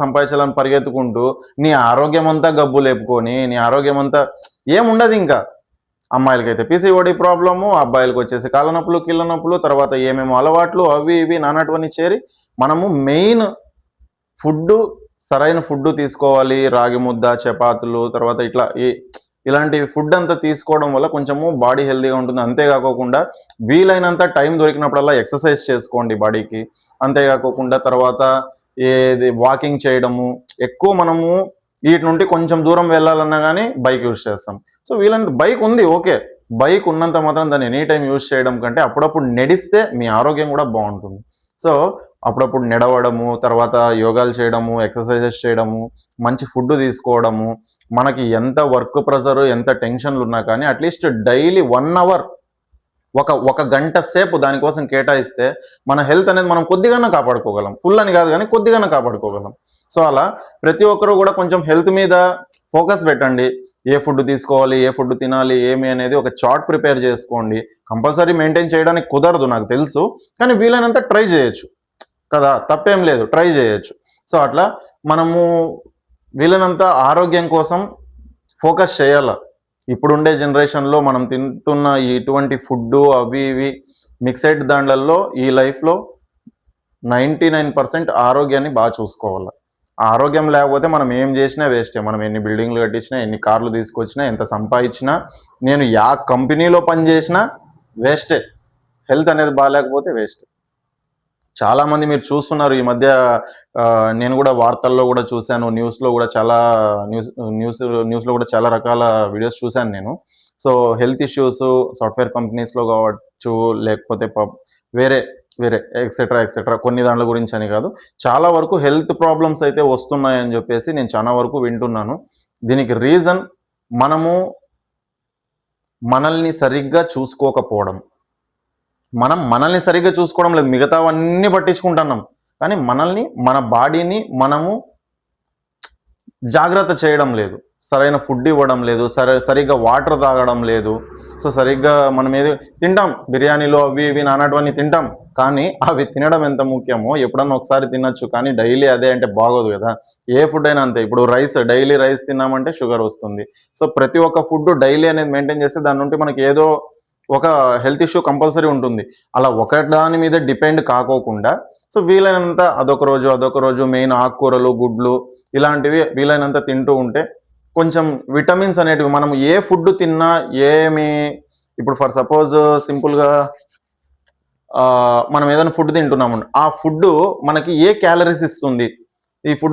సంపాదించాలని పరిగెత్తుకుంటూ నీ ఆరోగ్యం అంతా గబ్బు లేపుకొని నీ ఆరోగ్యం అంతా ఏముండదు ఇంకా. అమ్మాయిలకైతే పీసీఓడి ప్రాబ్లము అబ్బాయిలకు వచ్చేసి కాళ్ళ నొప్పులు కీళ్ళ నొప్పులు తర్వాత ఏమేమో అలవాట్లు అవి ఇవి నానటువంటి చేరి మనము మెయిన్ ఫుడ్ సరైన ఫుడ్ తీసుకోవాలి. రాగి ముద్ద చపాతులు తర్వాత ఇట్లా ఈ ఇలాంటి ఫుడ్ అంతా తీసుకోవడం వల్ల కొంచెము బాడీ హెల్తీగా ఉంటుంది. అంతేకాకుండా వీలైనంత టైం దొరికినప్పుడల్లా ఎక్సర్సైజ్ చేసుకోండి బాడీకి. అంతేకాకోకుండా తర్వాత ఏది వాకింగ్ చేయడము ఎక్కువ మనము వీటి నుండి కొంచెం దూరం వెళ్ళాలన్నా కానీ బైక్ యూజ్ చేస్తాం. సో వీళ్ళని బైక్ ఉంది ఓకే. బైక్ ఉన్నంత మాత్రం దాన్ని ఎనీ టైం యూజ్ చేయడం కంటే అప్పుడప్పుడు నడిస్తే మీ ఆరోగ్యం కూడా బాగుంటుంది. సో అప్పుడప్పుడు నడవడము తర్వాత యోగాలు చేయడము ఎక్సర్సైజెస్ చేయడము మంచి ఫుడ్ తీసుకోవడము మనకి ఎంత వర్క్ ప్రెషర్ ఎంత టెన్షన్లు ఉన్నా కానీ అట్లీస్ట్ డైలీ వన్ అవర్ ఒక ఒక గంట సేపు దానికోసం కేటాయిస్తే మన హెల్త్ అనేది మనం కొద్దిగానే కాపాడుకోగలం. ఫుల్ అని కాదు కానీ కొద్దిగానే కాపాడుకోగలం. సో అలా ప్రతి ఒక్కరూ కూడా కొంచెం హెల్త్ మీద ఫోకస్ పెట్టండి. ఏ ఫుడ్ తీసుకోవాలి ఏ ఫుడ్ తినాలి ఏమి అనేది ఒక చార్ట్ ప్రిపేర్ చేసుకోండి. కంపల్సరీ మెయింటైన్ చేయడానికి కుదరదు నాకు తెలుసు. కానీ వీలైనంత ట్రై చేయొచ్చు. కదా తప్పేం లేదు. ట్రై చేయొచ్చు. సో అట్లా మనము వీలైనంత ఆరోగ్యం కోసం ఫోకస్ చేయాల. ఇప్పుడుండే జనరేషన్లో మనం తింటున్న ఇటువంటి ఫుడ్ అవి ఇవి మిక్సెడ్ దాంట్లలో ఈ లైఫ్లో నైంటీ నైన్ పర్సెంట్ ఆరోగ్యాన్ని బాగా చూసుకోవాలి. ఆరోగ్యం లేకపోతే మనం ఏం చేసినా వేస్టే. మనం ఎన్ని బిల్డింగ్లు కట్టించినా ఎన్ని కార్లు తీసుకొచ్చినా ఎంత సంపాదించినా నేను యా కంపెనీలో పని చేసినా వేస్టే. హెల్త్ అనేది బాగాలేకపోతే వేస్టే. చాలా మంది మీరు చూస్తున్నారు ఈ మధ్య నేను కూడా వార్తల్లో కూడా చూశాను న్యూస్లో కూడా చాలా న్యూస్ న్యూస్ న్యూస్లో కూడా చాలా రకాల వీడియోస్ చూశాను నేను. సో హెల్త్ ఇష్యూస్ సాఫ్ట్వేర్ కంపెనీస్లో కావచ్చు లేకపోతే పబ్ వేరే వేరే ఎక్సెట్రా ఎక్సెట్రా కొన్ని దాంట్ల గురించి అని కాదు. చాలా వరకు హెల్త్ ప్రాబ్లమ్స్ అయితే వస్తున్నాయని చెప్పేసి నేను చాలా వరకు వింటున్నాను. దీనికి రీజన్ మనము మనల్ని సరిగ్గా చూసుకోకపోవడం. మనం మనల్ని సరిగ్గా చూసుకోవడం లేదు. మిగతావన్నీ పట్టించుకుంటున్నాం. కానీ మనల్ని మన బాడీని మనము జాగ్రత్త చేయడం లేదు. సరైన ఫుడ్ ఇవ్వడం లేదు. సరే సరిగ్గా వాటర్ తాగడం లేదు. సో సరిగ్గా మనం ఏది తింటాం. బిర్యానీలో అవి ఇవి నానటువంటి తింటాం. కానీ అవి తినడం ఎంత ముఖ్యమో ఎప్పుడన్నా ఒకసారి తినొచ్చు. కానీ డైలీ అదే అంటే బాగోదు కదా. ఏ ఫుడ్ అయినా అంతే. ఇప్పుడు రైస్ డైలీ రైస్ తిన్నామంటే షుగర్ వస్తుంది. సో ప్రతి ఒక్క ఫుడ్ డైలీ అనేది మెయింటైన్ చేస్తే దాని నుండి మనకి ఏదో ఒక హెల్త్ ఇష్యూ కంపల్సరీ ఉంటుంది. అలా ఒక దాని మీద డిపెండ్ కాకోకుండా సో వీలైనంత అదొక రోజు అదొక రోజు మెయిన్ ఆకుకూరలు గుడ్లు ఇలాంటివి వీలైనంత తింటూ ఉంటే కొంచెం విటమిన్స్ అనేటివి మనం ఏ ఫుడ్ తిన్నా ఏమి ఇప్పుడు ఫర్ సపోజ్ సింపుల్గా మనం ఏదైనా ఫుడ్ తింటున్నాము ఆ ఫుడ్ మనకి ఏ క్యాలరీస్ ఇస్తుంది? ఈ ఫుడ్